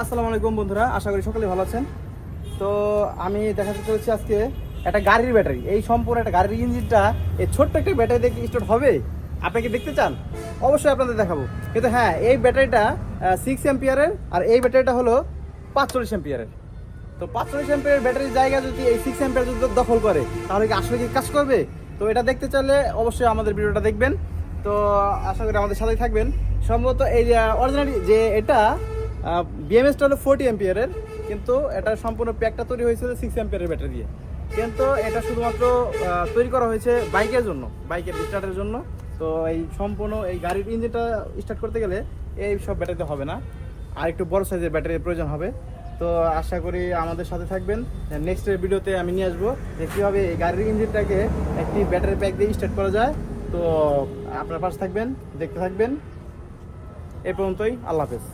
আসসালামু আলাইকুম বন্ধুরা, আশা করি সকলে ভালো আছেন। তো আমি দেখাতে চলেছি আজকে একটা গাড়ির ব্যাটারি। এই সম্পূর্ণ একটা গাড়ির ইঞ্জিনটা, এই ছোট্ট একটা ব্যাটারি দেখে স্টার্ট হবে। আপনি কি দেখতে চান? অবশ্যই আপনাদের দেখাবো। কিন্তু হ্যাঁ এই ব্যাটারিটা সিক্স এম্পিয়ারের আর এই ব্যাটারিটা হলো পাঁচচল্লিশ এম্পিয়ারের তো পাঁচচল্লিশ এম্পিয়ারের ব্যাটারির জায়গা যদি এই সিক্স এম্পিয়ার যদি দখল করে, তাহলে কি আসলে কি কাজ করবে? তো এটা দেখতে চাইলে অবশ্যই আমাদের ভিডিওটা দেখবেন। তো আশা করি আমাদের সাথেই থাকবেন। সম্ভবত এই অরিজিনালি যে এটা বিএমএসটা হলো ফোর্টি এম্পিয়ারের কিন্তু এটা সম্পূর্ণ প্যাকটা তৈরি হয়েছিল সিক্স এম্পিয়ারের ব্যাটারি দিয়ে। কিন্তু এটা শুধুমাত্র তৈরি করা হয়েছে বাইকের জন্য, বাইকের স্টার্টের জন্য। তো এই সম্পূর্ণ এই গাড়ির ইঞ্জিনটা স্টার্ট করতে গেলে এই সব ব্যাটারিতে হবে না। আর একটু বড় সাইজের ব্যাটারির প্রয়োজন হবে। তো আশা করি আমাদের সাথে থাকবেন। নেক্সট ভিডিওতে আমি নিয়ে আসব যে কীভাবে এই গাড়ির ইঞ্জিনটাকে একটি ব্যাটারি প্যাক দিয়ে স্টার্ট করা যায়। তো আপনার পাশে থাকবেন, দেখতে থাকবেন। এ পর্যন্তই, আল্লাহ হাফেজ।